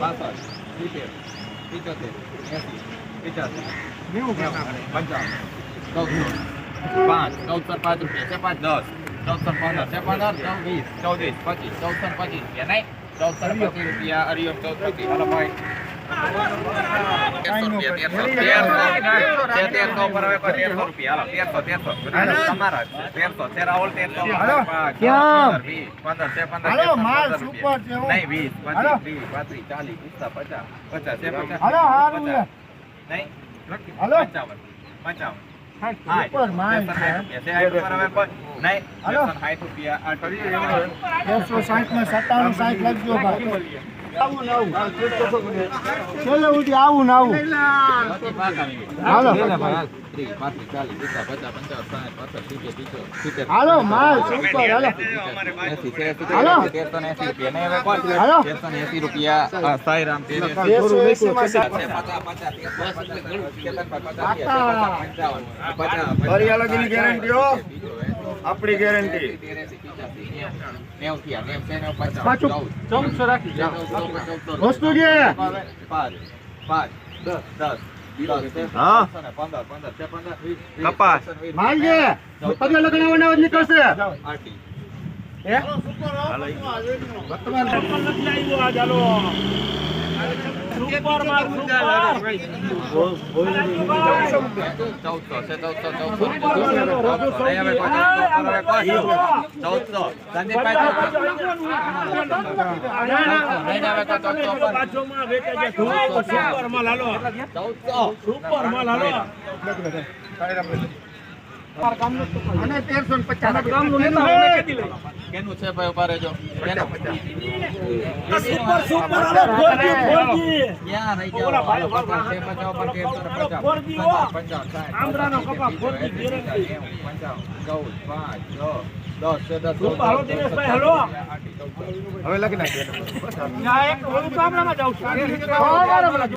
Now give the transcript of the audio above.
બાસઠ સિત્તેર પિચોતેર એસી પિચાસી પંચાવન ચૌદસો પાંચ ચૌદસો પાંચ રૂપિયા છે પાંચ દસ ચૌદસો પંદર છે પંદર ચૌદ વીસ ચૌદ વીસ પચીસ ચૌદસો પચીસ કે નહીં? ચૌદસો પચીસ રૂપિયા હરિઓમ ચૌદ પચીસ હલો ભાઈ. રૂપિયા રૂપિયા રૂપિયા. પંચાવન ને સત્તાણું સાઠ લખજો છેલ્લે ઉઠી આવું ને આવું હાલો હાલો માલ સુપર હાલો હાલો. હાલો. રૂપિયા એસી માં હરિયાળાજીની guarantee હો. આપણી ગેરંટી પાછું ચૌદસો રાખી વસ્તુ જે હા. કપાસ. માલ લગણાવવાના નીકળશે. નહીં હવે કોઈ ચૌદસો. ચૌદસો ચૌદસો અને તેરસો ને પચાસ. કેનું છે ભાઈ ઊભા રહેજો કેનું? ક્યાં રહી ગયા? હાલો, પચાસ છે, પચાસ ઉપર તેરસો ને પચાસ. પચાસ, પચાસ, સાઠ, પચાસ, નેવું, પંચાવન, ચૌદ, પાંચ, છ, દસ છે, દસ, ચૌદ, ચૌદ, ચૌદ, ચૌદ, હવે લખી નાખીએ